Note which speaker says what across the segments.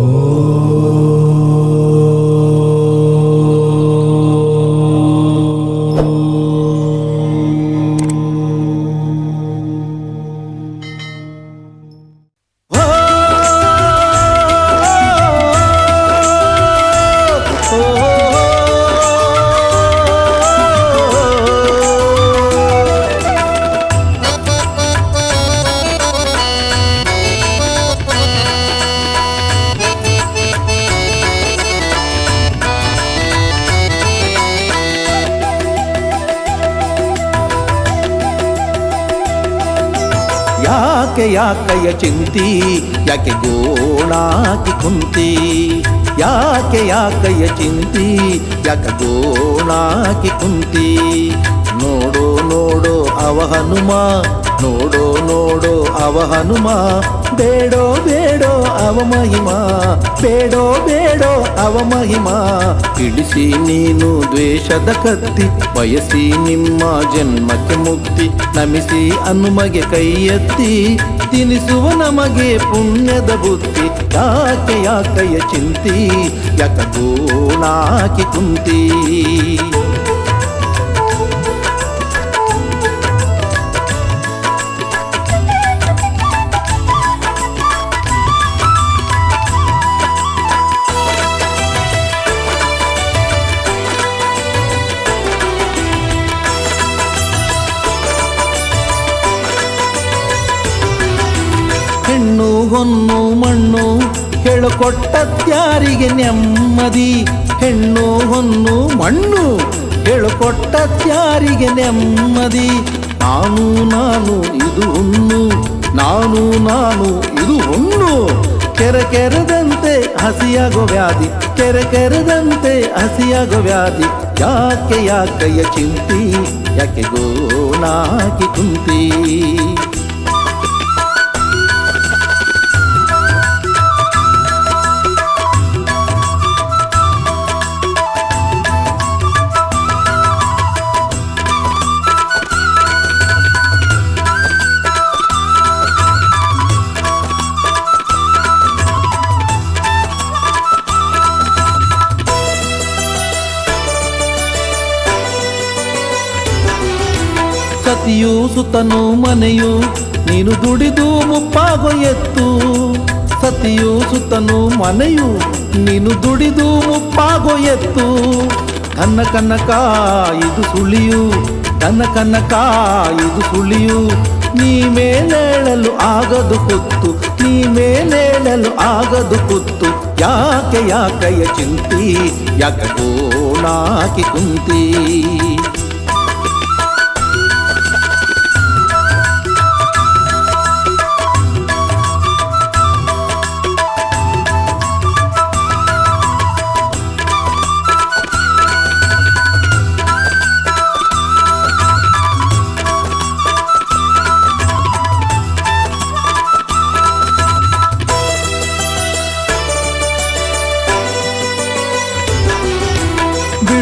Speaker 1: Oh. ಯಾಕೆ ಯಾಕಯ್ಯ ಚಿಂತಿ ಯಾಕೆ ಗೋಣಾಕಿ ಕುಂತಿ? ಯಾಕೆ ಯಾಕಯ್ಯ ಚಿಂತಿ ಯಾಕೆ ಗೋಣಾಕಿ ಕುಂತಿ? ನೋಡೋ ನೋಡೋ ಅವ ಹನುಮ, ನೋಡೋ ನೋಡೋ ಅವ ಹನುಮ. ಬೇಡೋ ಬೇಡೋ ಅವ ಮಹಿಮ, ಬೇಡೋ ಬೇಡೋ ಅವ ಮಹಿಮ. ಇಳಿಸಿ ನೀನು ದ್ವೇಷದ ಕತ್ತಿ, ಬಯಸಿ ನಿಮ್ಮ ಜನ್ಮಕ್ಕೆ ಮುಕ್ತಿ ನಮಿಸಿ ಹನುಮಗೆ ಕೈ ಎತ್ತಿ, ತಿನಿಸುವ ನಮಗೆ ಪುಣ್ಯದ ಬುದ್ಧಿ, ಯಾಕೆ ಕೈಯ ಚಿಂತಿ, ಯಕ ಗೋಣಾಕಿ ಕುಂತಿ? ಹೊನ್ನು ಮಣ್ಣು ಹೇಳಿಕೊಟ್ಟತ್ಯಾರಿಗೆ ನೆಮ್ಮದಿ? ಹೆಣ್ಣು ಹೊನ್ನು ಮಣ್ಣು ಹೇಳಿಕೊಟ್ಟತ್ಯಾರಿಗೆ ನೆಮ್ಮದಿ? ನಾನು ನಾನು ಇದು ಹುಣ್ಣು, ನಾನು ನಾನು ಇದು ಹುಣ್ಣು. ಕೆರೆ ಕೆರೆದಂತೆ ಹಸಿಯಾಗೋ ವ್ಯಾಧಿ, ಕೆರೆ ಕೆರೆದಂತೆ ಹಸಿಯಾಗೋ ವ್ಯಾಧಿ. ಯಾಕೆ ಯಾಕೆಯ ಚಿಂತಿ, ಯಾಕೆ ನಾಕಿ ಕುಂತಿ? ಸತಿಯು ಸುತನು ಮನೆಯು, ನೀನು ದುಡಿದು ಮುಪ್ಪಾಗೋ ಎತ್ತು. ಸತಿಯು ಸುತನು ಮನೆಯು, ನೀನು ದುಡಿದು ಮುಪ್ಪಾಗೋ ಎತ್ತು. ಕನ್ನ ಕನ್ನಕ, ಇದು ಸುಳಿಯು ಕನ್ನ ಕನ್ನಕ, ಇದು ಸುಳಿಯು ನೀ ಮೇಲೇಳಲು ಆಗದು ಕುತ್ತು, ನೀ ಮೇಲೇಳಲು ಆಗದು ಕುತ್ತು. ಯಾಕೆ ಯಾಕೆಯ ಚಿಂತಿ, ಯಾಕೆ ಕೋಣಾಕಿ ಕುಂತಿ?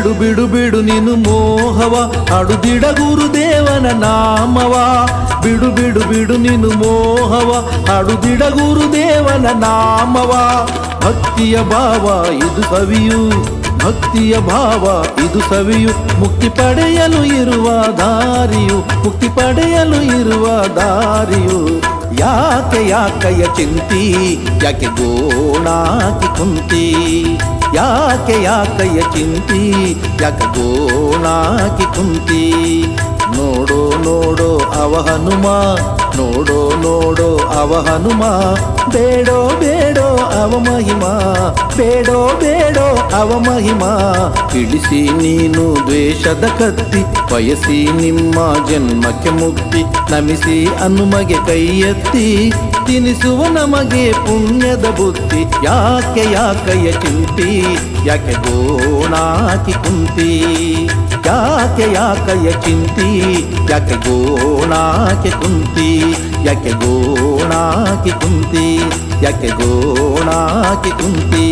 Speaker 1: ಬಿಡು ಬಿಡು ಬಿಡು ನೀನು ಮೋಹವ ಅಡುದಿಡ ಗುರುದೇವನ ನಾಮವ ಬಿಡು ಬಿಡು ಬಿಡು ನೀನು ಮೋಹವ ಅಡುದಿಡ ಗುರುದೇವನ ನಾಮವ ಭಕ್ತಿಯ ಭಾವ ಇದು ಸವಿಯು ಭಕ್ತಿಯ ಭಾವ ಇದು ಸವಿಯು ಮುಕ್ತಿ ಪಡೆಯಲು ಇರುವ ದಾರಿಯು ಮುಕ್ತಿ ಪಡೆಯಲು ಇರುವ ದಾರಿಯು ಯಾಕೆ ಯಾಕಯ್ಯ ಚಿಂತಿ ಯಾಕೆ ಗೋಣಾಕಿ ಕುಂತಿ ಯಾಕೆ ಯಾಕಯ್ಯ ಚಿಂತಿ? ಯಾಕೆ ಗೋಣಾಕಿ ಕುಂತಿ? ನೋಡೋ ನೋಡೋ ಅವ ಹನುಮ. ನೋಡೋ ನೋಡೋ, ಅವ ಹನುಮ. ಬೇಡೋ ಬೇಡೋ, ಅವ ಮಹಿಮಾ. ಬೇಡೋ ಬೇಡೋ, ಅವ ಮಹಿಮಾ. ಇಳಿಸಿ ನೀನು ದ್ವೇಷದ ಕತ್ತಿ. ಬಯಸಿ ನಿಮ್ಮ ಜನ್ಮಕ್ಕೆ ಮುಕ್ತಿ ನಮಿಸಿ ಹನುಮಗೆ ಕೈ ಎತ್ತಿ. ತಿನಿಸುವ ನಮಗೆ ಪುಣ್ಯದ ಬುದ್ಧಿ. ಯಾಕೆ ಯಾಕಯ್ಯ ಚಿಂತಿ? ಯಾಕೆ ಗೋಣಾಕಿ ಕುಂತಿ? ಯಾಕೆ ಯಾಕಯ್ಯ ಚಿಂತಿ? ಯಾಕೆ ಗೋಣಾಕೆ ಕುಂತಿ? ಯಾಕೆ ಗೋಣಾಕಿ ಕುಂತಿ ಯಾಕೆ ಗೋಣಾಕಿ ಕುಂತಿ?